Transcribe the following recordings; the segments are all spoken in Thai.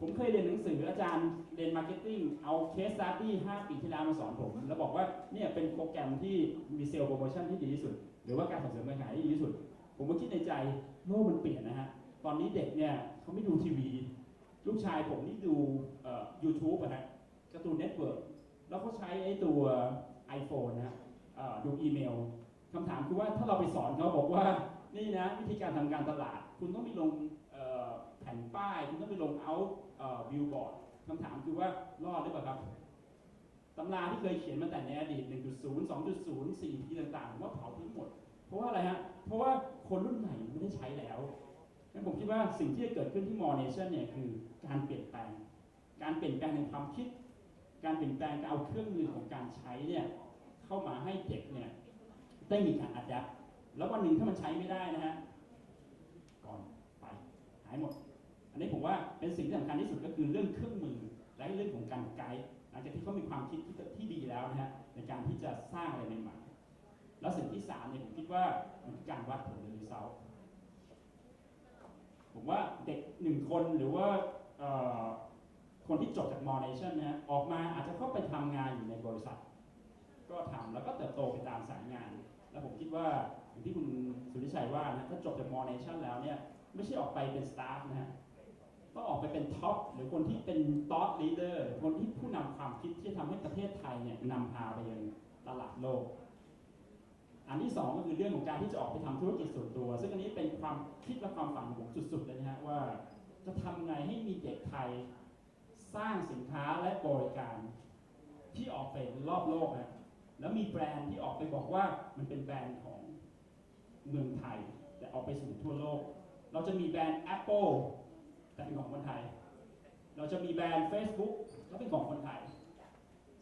ผมเคยเรียนหนังสืออาจารย์เรียนมาร์เก็ตติ้งเอาเคสสตาร์ดี้5ปีที่แล้วมาสอนผม แล้วบอกว่าเนี่ยเป็นโปรแกรมที่มีเซลล์โปรโมชั่นที่ดีที่สุด หรือว่าการส่งเสริมการขายที่ดีที่สุด ผมก็คิดในใจโลกมันเปลี่ยนนะฮะ ตอนนี้เด็กเนี่ยเขาไม่ดูทีวี ลูกชายผมนี่ดูเอ่อ YouTube อะการ์ตูนเน็ตเวิร์กแล้วเขาใช้ไอ้ตัว iPhone นะดูอีเมลคำถามคือว่าถ้าเราไปสอนเขาบอกว่านี่นะวิธีการทำการตลาด คุณต้องไปลง ผ่นป้ายคุณต้องไปลงเอาวิวบอร์ดคำถามคือว่ารอดหรือเปล่าครับตำราที่เคยเขียนมาแต่ในอดีต 1.0 2.0 4 p ต่างๆผมว่าเผาทิ้งหมด เพราะว่าอะไรฮะ เพราะว่าคนรุ่นใหม่ไม่ได้ใช้แล้วงั้นผมคิดว่าสิ่งที่จะเกิดขึ้นที่ m o r Nation เนี่ยคือการเปลี่ยนแปลง การเปลี่ยนแปลงในความคิด การเปลี่ยนแปลงการเอาเครื่องมือของการใช้เนี่ยเข้ามาให้เด็กเนี่ยได้มีการอัดแอปแล้ววันหนึ่งถ้ามันใช้ไม่ได้นะฮะ ก่อนไปหายหมด อันนี้ผมว่าเป็นสิ่งที่สำคัญที่สุดก็คือเรื่องเครื่องมือและเรื่องของการไกด์หลังจากที่เขามีความคิดที่ที่ดีแล้วนะฮะในการที่จะสร้างอะไรใหม่ๆแล้วสิ่งที่สามเนี่ยผมคิดว่ามันคือการวัดผลหรือ result ผมว่าเด็กหนึ่งคนหรือว่าคนที่จบจากมอ Nation นะฮะออกมาอาจจะเข้าไปทำงานอยู่ในบริษัท ก็ทำแล้วก็เติบโตไปตามสายงาน แล้วผมคิดว่าอย่างที่คุณสุริชัยว่านะถ้าจบจากมอ Nation แล้วเนี่ยไม่ใช่ออกไปเป็นสตาฟนะฮะ ต้องออกไปเป็นท็อปหรือคนที่เป็นท็อปลีดเดอร์คนที่ผู้นำความคิดที่จะทำให้ประเทศไทยเนี่ยนำพาไปยังตลาดโลก อันที่สองก็คือเรื่องของการที่จะออกไปทำธุรกิจส่วนตัว ซึ่งอันนี้เป็นความคิดและความฝันของผมสุดๆเลยนะฮะว่าจะทำไงให้มีเด็กไทยสร้างสินค้าและบริการที่ออกไปรอบโลกนะแล้วมีแบรนด์ที่ออกไปบอกว่ามันเป็นแบรนด์ของเมืองไทย แต่ออกไปสู่ทั่วโลก เราจะมีแบรนด์ Apple แต่เป็นของคนไทย เราจะมีแบรนด์ Facebook แล้วเป็นของคนไทย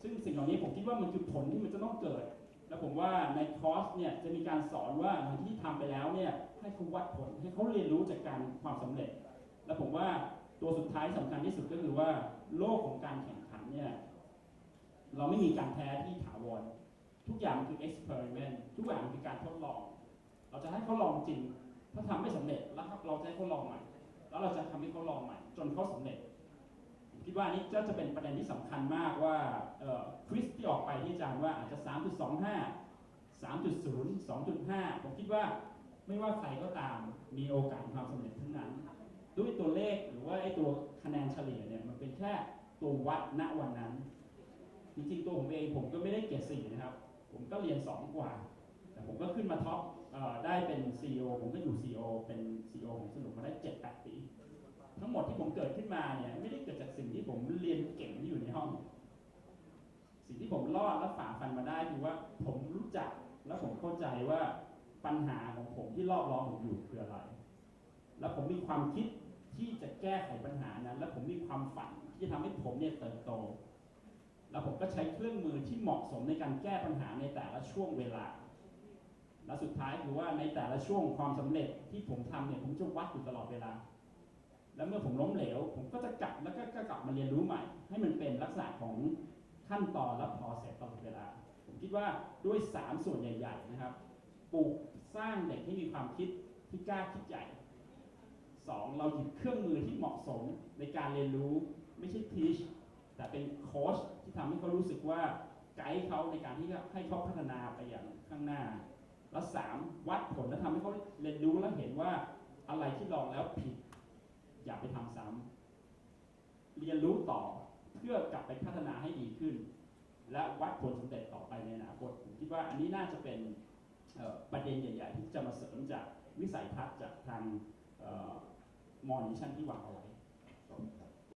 ซึ่งสิ่งเหล่านี้ผมคิดว่ามันคือผลที่มันจะต้องเกิด แล้วผมว่าในคอร์สเนี่ยจะมีการสอนว่าหลังที่ทำไปแล้วเนี่ยให้เขาวัดผลให้เขาเรียนรู้จากการความสำเร็จ แล้วผมว่าตัวสุดท้ายสำคัญที่สุดก็คือว่าโลกของการแข่งขันเนี่ยเราไม่มีการแพ้ที่ถาวรทุกอย่างมันคือ experiment ทุกอย่างมันคือการทดลอง เราจะให้เขาลองจริง ถ้าทำไม่สำเร็จแล้วครับเราจะให้เขาลองใหม่ แล้วเราจะทำให้เขาลองใหม่ จนเขาสำเร็จคิดว่านี่ก็จะเป็นประเด็นที่สำคัญมากว่าคริสที่ออกไปที่อาจารย์ว่าอาจจะ 3.25 3.0 2.5 ผมคิดว่าไม่ว่าใครก็ตามมีโอกาสความสำเร็จทั้งนั้น ด้วยตัวเลขหรือว่าไอ้ตัวคะแนนเฉลี่ยเนี่ยมันเป็นแค่ตัววัดณวันนั้น จริงๆตัวผมเองผมก็ไม่ได้เกรดสี่นะครับ ผมก็เรียน 2 กว่า แต่ผมก็ขึ้นมาท็อปได้เป็น CEO ผมก็อยู่ c e เป็น CEO ของสนุกมาได้7-8ปี ทั้งหมดที่ผมเกิดขึ้นมาเนี่ยไม่ได้เกิดจากสิ่งที่ผมเรียนเก่งที่อยู่ในห้อง สิ่งที่ผมรอดและฝ่าฟันมาได้คือว่าผมรู้จักและผมเข้าใจว่าปัญหาของผมที่รอบล้อมผมอยู่คืออะไร แล้วผมมีความคิดที่จะแก้ไขปัญหานั้น และผมมีความฝันที่จะทำให้ผมเนี่ยเติบโต แล้วผมก็ใช้เครื่องมือที่เหมาะสมในการแก้ปัญหาในแต่ละช่วงเวลา และสุดท้ายคือว่าในแต่ละช่วงความสำเร็จที่ผมทำเนี่ยผมจะวัดอยู่ตลอดเวลา แล้วเมื่อผมล้มเหลว ผมก็จะกลับแล้วก็กลับมาเรียนรู้ใหม่ ให้มันเป็นลักษณะของขั้นตอนและ process ตลอดเวลา ผมคิดว่าด้วย 3 ส่วนใหญ่ ๆ นะครับ ปลูกสร้างเด็กให้มีความคิดที่กล้าคิดใหญ่สองเราหยิบเครื่องมือที่เหมาะสมในการเรียนรู้ไม่ใช่ teach แต่เป็นโค้ชที่ทำให้เขารู้สึกว่าไกด์เขาในการที่จะให้เขาพัฒนาไปอย่างข้างหน้า แล้วสามวัดผลและทำให้เขาเรียนรู้และเห็นว่าอะไรที่ลองแล้วผิด อย่าไปทำซ้ำเรียนรู้ต่อเพื่อกลับไปพัฒนาให้ดีขึ้น และวัดผลสำเร็จต่อไปในอนาคตผมคิดว่าอันนี้น่าจะเป็นประเด็นใหญ่ ๆ ที่จะมาเสริมจากวิสัยทัศน์จากทางมอนิชั่นที่วางเอาไว้